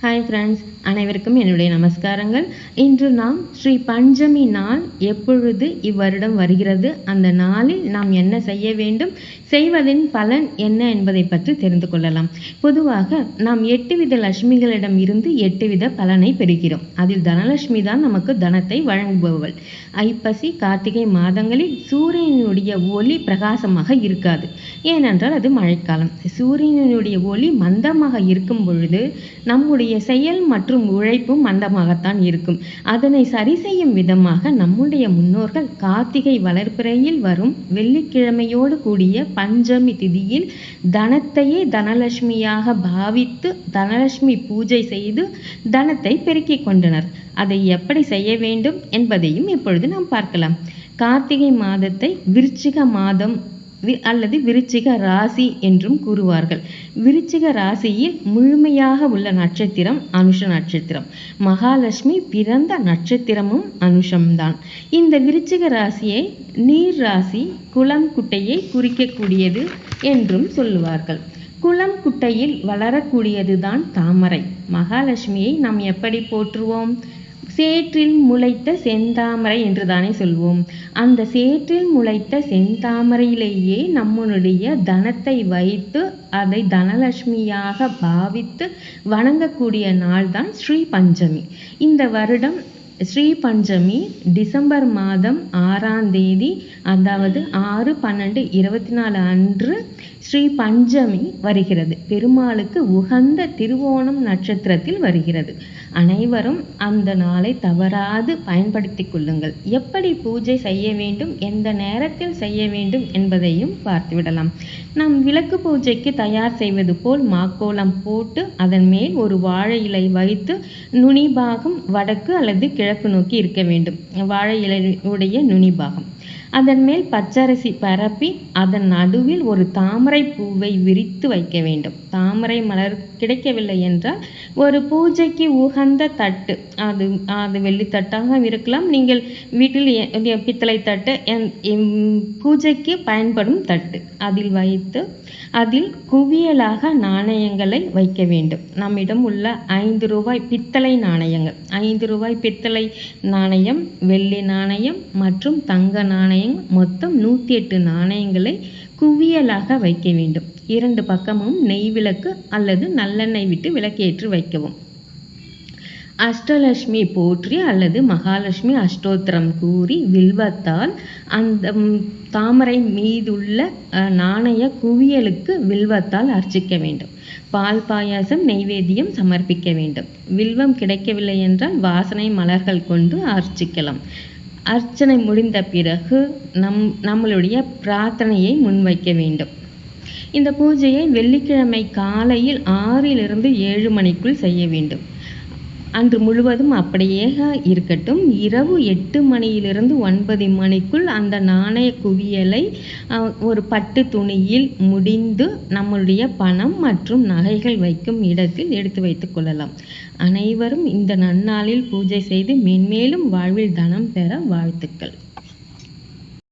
Hi friends அனைவருக்கும் என்னுடைய நமஸ்காரங்கள். இன்று நாம் ஸ்ரீ பஞ்சமி நாள் எப்பொழுது இவ்வருடம் வருகிறது அந்த நாளில் நாம் என்ன செய்ய வேண்டும் செய்வதின் பலன் என்ன என்பதை பற்றி தெரிந்து கொள்ளலாம். பொதுவாக நாம் எட்டு வித லட்சுமிகளிடம் இருந்து எட்டு வித பலனை பெறுகிறோம். அதில் தனலட்சுமி தான் நமக்கு தனத்தை வழங்குபவள். ஐப்பசி கார்த்திகை மாதங்களில் சூரியனுடைய ஒளி பிரகாசமாக இருக்காது. ஏனென்றால் அது மழைக்காலம். சூரியனுடைய ஒளி மந்தமாக இருக்கும் பொழுது நம்முடைய நம்முடைய செயல் மற்றும் உழைப்பும் மந்தமாகத்தான் இருக்கும். அதனை சரி செய்யும் விதமாக நம்முடைய முன்னோர்கள் கார்த்திகை வளர்ப்பிறையில் வரும் வெள்ளிக்கிழமையோடு கூடிய பஞ்சமி திதியில் தனத்தையே தனலட்சுமியாக பாவித்து தனலட்சுமி பூஜை செய்து தனத்தை பெருக்கிக் கொண்டனர். அதை எப்படி செய்ய வேண்டும் என்பதையும் இப்பொழுது நாம் பார்க்கலாம். கார்த்திகை மாதத்தை விருச்சிக மாதம் அல்லது விருச்சிக ராசி என்றும் கூறுவார்கள். விருச்சிக ராசியில் முழுமையாக உள்ள நட்சத்திரம் அனுஷ நட்சத்திரம். மகாலட்சுமி பிறந்த நட்சத்திரமும் அனுஷம்தான். இந்த விருச்சிக ராசியை நீர் ராசி குளம் குட்டையை குறிக்கக்கூடியது என்றும் சொல்லுவார்கள். குளம் குட்டையில் வளரக்கூடியதுதான் தாமரை. மகாலட்சுமியை நாம் எப்படி போற்றுவோம்? சேற்றில் முளைத்த செந்தாமரை என்று தானே சொல்வோம். அந்த சேற்றில் முளைத்த செந்தாமரையிலேயே நம்மளுடைய தனத்தை வைத்து அதை தனலட்சுமியாக பாவித்து வணங்கக்கூடிய நாள் தான் ஸ்ரீ பஞ்சமி. இந்த வருடம் ஸ்ரீ பஞ்சமி டிசம்பர் மாதம் ஆறாம் தேதி அதாவது ஆறு பன்னெண்டு இருபத்தி நாலு அன்று ஸ்ரீ பஞ்சமி வருகிறது. பெருமாளுக்கு உகந்த திருவோணம் நட்சத்திரத்தில் வருகிறது. அனைவரும் அந்த நாளை தவறாது பயன்படுத்தி கொள்ளுங்கள். எப்படி பூஜை செய்ய வேண்டும் எந்த நேரத்தில் செய்ய வேண்டும் என்பதையும் பார்த்துவிடலாம் நாம் விளக்கு பூஜைக்கு தயார் செய்வது போல் மாக்கோலம் போட்டு அதன் மேல் ஒரு வாழை இலை வைத்து நுனி பாகம் வடக்கு அல்லது கிழக்கு நோக்கி இருக்க வேண்டும். வாழை இலையுடைய நுனி பாகம் அதன் மேல் பச்சரிசி பரப்பி அதன் நடுவில் ஒரு தாமரை பூவை விரித்து வைக்க வேண்டும். தாமரை மலர் கிடைக்கவில்லை என்றால் ஒரு பூஜைக்கு உகந்த தட்டு அது அது வெள்ளித்தட்டாக இருக்கலாம். நீங்கள் வீட்டில் பித்தளை தட்டு பூஜைக்கு பயன்படும் தட்டு. அதில் வைத்து அதில் குவியலாக நாணயங்களை வைக்க வேண்டும். நம்மிடம் உள்ள ஐந்து ரூபாய் பித்தளை நாணயங்கள் ஐந்து ரூபாய் பித்தளை நாணயம் வெள்ளி நாணயம் மற்றும் தங்க நாணயம் மொத்தம் நூற்றி எட்டு நாணயங்களை குவியலாக வைக்க வேண்டும். இரண்டு பக்கமும் நெய் விளக்கு அல்லது நல்லெண்ணெய் விட்டு விளக்கேற்று வைக்கவும். அஷ்டலட்சுமி போற்றி அல்லது மகாலட்சுமி அஷ்டோத்திரம் கூறி வில்வத்தால் அந்த தாமரை மீதுள்ள நாணய குவியலுக்கு வில்வத்தால் அர்ச்சிக்க வேண்டும். பால் பாயாசம் நெய்வேத்தியம் சமர்ப்பிக்க வேண்டும். வில்வம் கிடைக்கவில்லை என்றால் வாசனை மலர்கள் கொண்டு அர்ச்சிக்கலாம். அர்ச்சனை முடிந்த பிறகு நம் நம்மளுடைய பிரார்த்தனையை முன்வைக்க வேண்டும். இந்த பூஜையை வெள்ளிக்கிழமை காலையில் ஆறிலிருந்து ஏழு மணிக்குள் செய்ய வேண்டும். அன்று முழுவதும் அப்படியே இருக்கட்டும். இரவு எட்டு மணியிலிருந்து ஒன்பது மணிக்குள் அந்த நாணய குவியலை ஒரு பட்டு துணியில் முடிந்து நம்மளுடைய பணம் மற்றும் நகைகள் வைக்கும் இடத்தில் எடுத்து வைத்து கொள்ளலாம். அனைவரும் இந்த நன்னாளில் பூஜை செய்து மென்மேலும் வாழ்வில் தனம் பெற வாழ்த்துக்கள்.